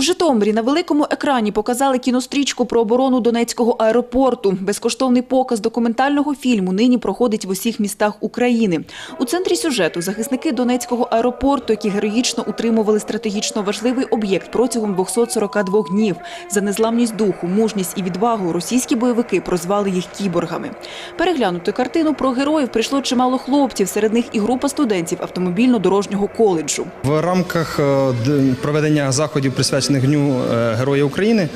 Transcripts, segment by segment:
Житомирі на великому екрані показали кінострічку про оборону Донецького аеропорту. Безкоштовний показ документального фільму нині проходить в усіх містах України. У центрі сюжету захисники Донецького аеропорту, які героїчно утримували стратегічно важливий об'єкт протягом 242 днів. За незламність духу, мужність і відвагу російські бойовики прозвали їх кіборгами. Переглянути картину про героїв прийшло чимало хлопців, серед них і група студентів автомобільно-дорожнього коледжу. В рамках е, проведення заходів, присвячених Дню е, Героя України, е,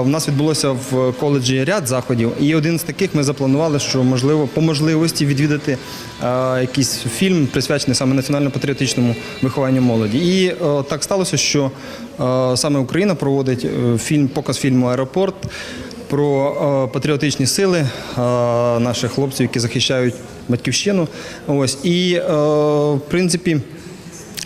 в нас відбулося в коледжі ряд заходів, і один з таких ми запланували, що можливо по можливості відвідати е, якийсь фільм, присвячений саме національно-патріотичному вихованню молоді. І е, так сталося, що е, саме Україна проводить е, фільм, показ фільму Аеропорт. Про е, патріотичні сили е, наших хлопців, які захищають батьківщину. Ось і е, в принципі.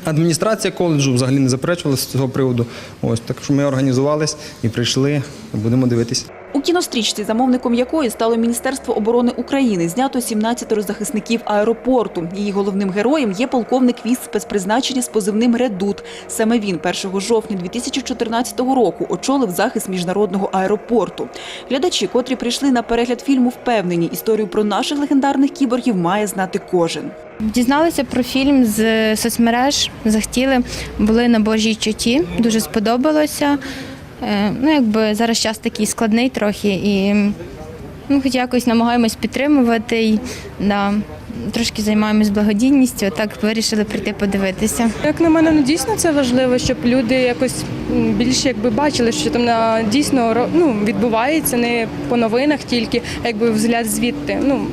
Адміністрація коледжу взагалі не заперечувалася з цього приводу. Ось так що ми організувались і прийшли. Будемо дивитись. Кінострічці, замовником якої стало Міністерство оборони України, знято 17 захисників аеропорту. Її головним героєм є полковник військ спецпризначення з позивним «Редут». Саме він 1 жовтня 2014 року очолив захист міжнародного аеропорту. Глядачі, котрі прийшли на перегляд фільму, впевнені, історію про наших легендарних кіборгів має знати кожен. Дізналися про фільм з соцмереж, захотіли, були на Божій чуті, дуже сподобалося. Е, Ну, якби зараз час такий складний трохи, і ну, хоч якось намагаємось підтримувати. І, да, трошки займаємось благодійністю, так вирішили прийти подивитися. Як на мене, ну дійсно це важливо, щоб люди якось більше якби бачили, що там на дійсно ну, відбувається не по новинах тільки, а якби взгляд звідти. Ну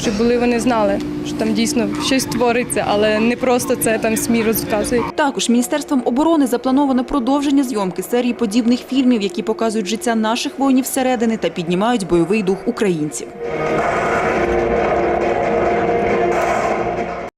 щоб були вони знали, що там дійсно щось твориться, але не просто це там СМІ розказують. Також Міністерством оборони заплановано продовження зйомки серії подібних фільмів, які показують життя наших воїнів всередини та піднімають бойовий дух українців.